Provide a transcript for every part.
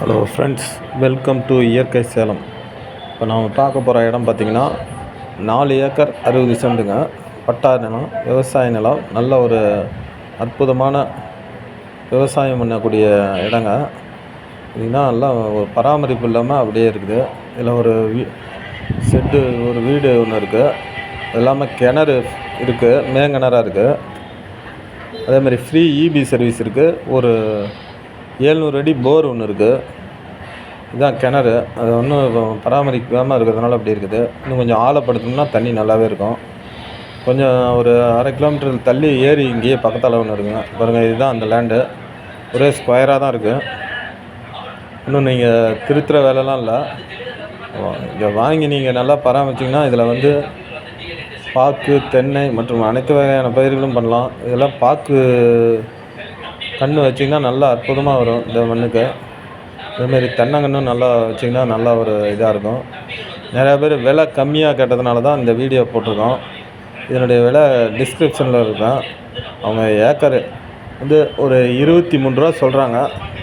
Hello friends welcome to இயற்கை சேலம். இப்போ நாம் பார்க்க போகிற இடம் பார்த்திங்கன்னா நாலு ஏக்கர் அறுபது செண்டுங்க. பட்டா நிலம் விவசாய நிலம் நல்ல ஒரு அற்புதமான விவசாயம் பண்ணக்கூடிய இடங்க. இதுனா நல்லா ஒரு பராமரிப்பு இல்லாமல் அப்படியே இருக்குது. இதில் ஒரு வீ செட்டு ஒரு வீடு ஒன்று இருக்குது அது இல்லாமல் கிணறு இருக்குது மேங்கிணறாக இருக்குது அதே மாதிரி ஃப்ரீ இபி சர்வீஸ் இருக்குது ஒரு ஏழ்நூறு அடி போர் ஒன்று இருக்குது இதுதான் கிணறு. அது ஒன்றும் பராமரிக்காமல் இருக்கிறதுனால அப்படி இருக்குது. இன்னும் கொஞ்சம் ஆழப்படுத்தணும்னா தண்ணி நல்லாவே இருக்கும். கொஞ்சம் ஒரு அரை கிலோமீட்டர் தள்ளி ஏரி இங்கேயே பக்கத்தால் ஒன்று இருக்குங்க பாருங்கள் இதுதான் அந்த லேண்டு ஒரே ஸ்கொயராக தான் இருக்குது இன்னும் நீங்கள் திருத்துற வேலைலாம் இல்லை. இதை வாங்கி நீங்கள் நல்லா பராமரிச்சிங்கன்னா இதில் வந்து பாக்கு தென்னை மற்றும் அனைத்து வகையான பயிர்களும் பண்ணலாம். இதெல்லாம் பாக்கு கன்று வச்சிங்கன்னா நல்லா அற்புதமாக வரும் இந்த மண்ணுக்கு. அதுமாரி தென்னங்கன்றும் நல்லா வச்சிங்கன்னா நல்லா ஒரு இதாக இருக்கும். நிறையா பேர் விலை கம்மியாக கேட்டதுனால தான் இந்த வீடியோ போட்டிருக்கோம். இதனுடைய விலை டிஸ்கிரிப்ஷனில் இருக்கும். அவங்க ஏக்கரு வந்து ஒரு இருபத்தி மூணு ரூபா சொல்கிறாங்க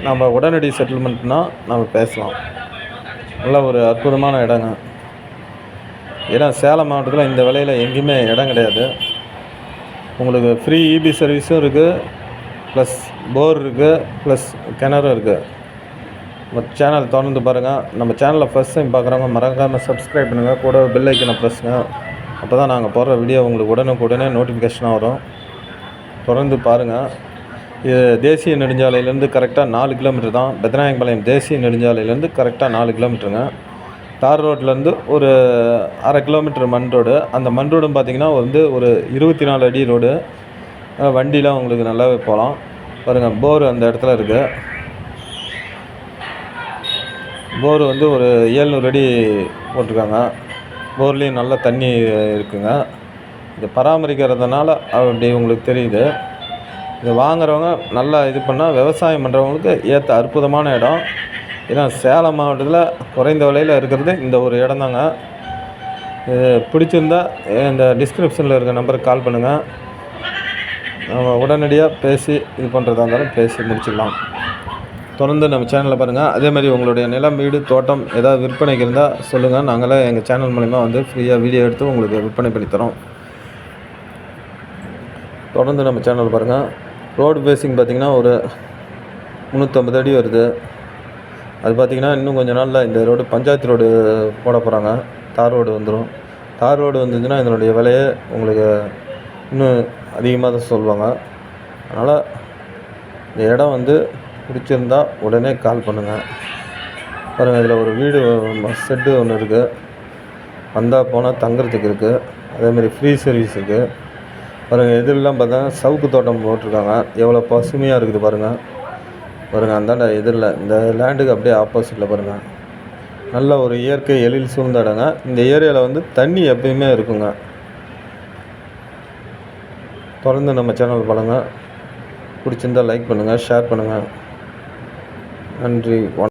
நம்ம உடனடி செட்டில்மெண்ட்னால் நம்ம பேசலாம். நல்ல ஒரு அற்புதமான இடங்க. ஏன்னா சேலம் மாவட்டத்தில் இந்த விலையில் எங்கேயுமே இடம் கிடையாது. உங்களுக்கு ஃப்ரீ இபி சர்வீஸும் இருக்குது ப்ளஸ் போர் இருக்குது ப்ளஸ் கிணறும் இருக்குது நம்ம சேனல் தொடர்ந்து பாருங்கள் நம்ம சேனலில் ஃபஸ்ட் டைம் பார்க்குறவங்க மறக்காமல் சப்ஸ்கிரைப் பண்ணுங்கள் கூட பெல் ஐக்கனை ப்ரெஸ்ங்க அப்போ தான் நாங்கள் போடுற வீடியோ உங்களுக்கு உடனுக்குடனே நோட்டிஃபிகேஷனாக வரும். தொடர்ந்து பாருங்கள் இது தேசிய நெடுஞ்சாலையிலேருந்து கரெக்டாக நாலு கிலோமீட்டர் தான். பெத்தநாயகம்பாளையம் தேசிய நெடுஞ்சாலையிலேருந்து கரெக்டாக நாலு கிலோமீட்டருங்க தார் ரோட்லேருந்து ஒரு அரை கிலோமீட்டர் மண் ரோடு அந்த மண் ரோடும் பார்த்திங்கன்னா வந்து ஒரு இருபத்தி நாலு அடி ரோடு வண்டிலாம் உங்களுக்கு நல்லாவே போகலாம். பாருங்கள் போர் அந்த இடத்துல இருக்குது போர் வந்து ஒரு ஏழ்நூறு அடி போட்டிருக்காங்க. போர்லேயும் நல்ல தண்ணி இருக்குங்க. இதை பராமரிக்கிறதுனால அப்படி உங்களுக்கு தெரியுது. இது வாங்குறவங்க நல்லா இது பண்ணால் விவசாயம் பண்ணுறவங்களுக்கு ஏற்ற அற்புதமான இடம். ஏன்னா சேலம் மாவட்டத்தில் குறைந்த விலையில் இருக்கிறது இந்த ஒரு இடம் தாங்க இது பிடிச்சிருந்தா இந்த டிஸ்கிரிப்ஷனில் இருக்க நம்பருக்கு கால் பண்ணுங்கள் நம்ம உடனடியாக பேசி இது பண்ணுறதா இருந்தாலும் பேசி முடிச்சிடலாம். தொடர்ந்து நம்ம சேனலில் பாருங்கள் அதே மாதிரி உங்களுடைய நிலம் வீடு தோட்டம் ஏதாவது விற்பனைக்கு இருந்தால் சொல்லுங்கள் நாங்களே எங்கள் சேனல் மூலிமா வந்து ஃப்ரீயாக வீடியோ எடுத்து உங்களுக்கு விற்பனை பண்ணித்தரோம் தொடர்ந்து நம்ம சேனல் பாருங்கள் ரோடு பேசிங் பார்த்திங்கன்னா ஒரு முந்நூற்றம்பது அடி வருது. அது பார்த்திங்கன்னா இன்னும் கொஞ்சம் நாளில் இந்த ரோடு பஞ்சாயத்து ரோடு போட போகிறாங்க தார் ரோடு வந்துடும் தார் ரோடு வந்துச்சுன்னா இதனுடைய விலையே உங்களுக்கு இன்னும் அதிகமாக தான் சொல்லுவாங்க. அதனால் இந்த இடம் வந்து பிடிச்சிருந்தா உடனே கால் பண்ணுங்கள் பாருங்கள் இதில் ஒரு வீடு செட்டு ஒன்று இருக்குது வந்தால் போனால் தங்குறதுக்கு இருக்குது அதேமாதிரி ஃப்ரீ சர்வீஸ் இருக்குது பாருங்கள் எதிரெலாம் பார்த்தா சவுக்கு தோட்டம் போட்டிருக்காங்க. எவ்வளோ பசுமையாக இருக்குது பாருங்கள் பாருங்கள் அந்தாண்ட எதிரில் இந்த லேண்டுக்கு அப்படியே ஆப்போசிட்டில் பாருங்கள் நல்ல ஒரு இயற்கை எழில் சூழ்ந்த இடங்க. இந்த ஏரியாவில் வந்து தண்ணி எப்பயுமே இருக்குங்க. தொடர்ந்து நம்ம சேனல் பாருங்கள் பிடிச்சிருந்தா லைக் பண்ணுங்கள் ஷேர் பண்ணுங்கள் நன்றி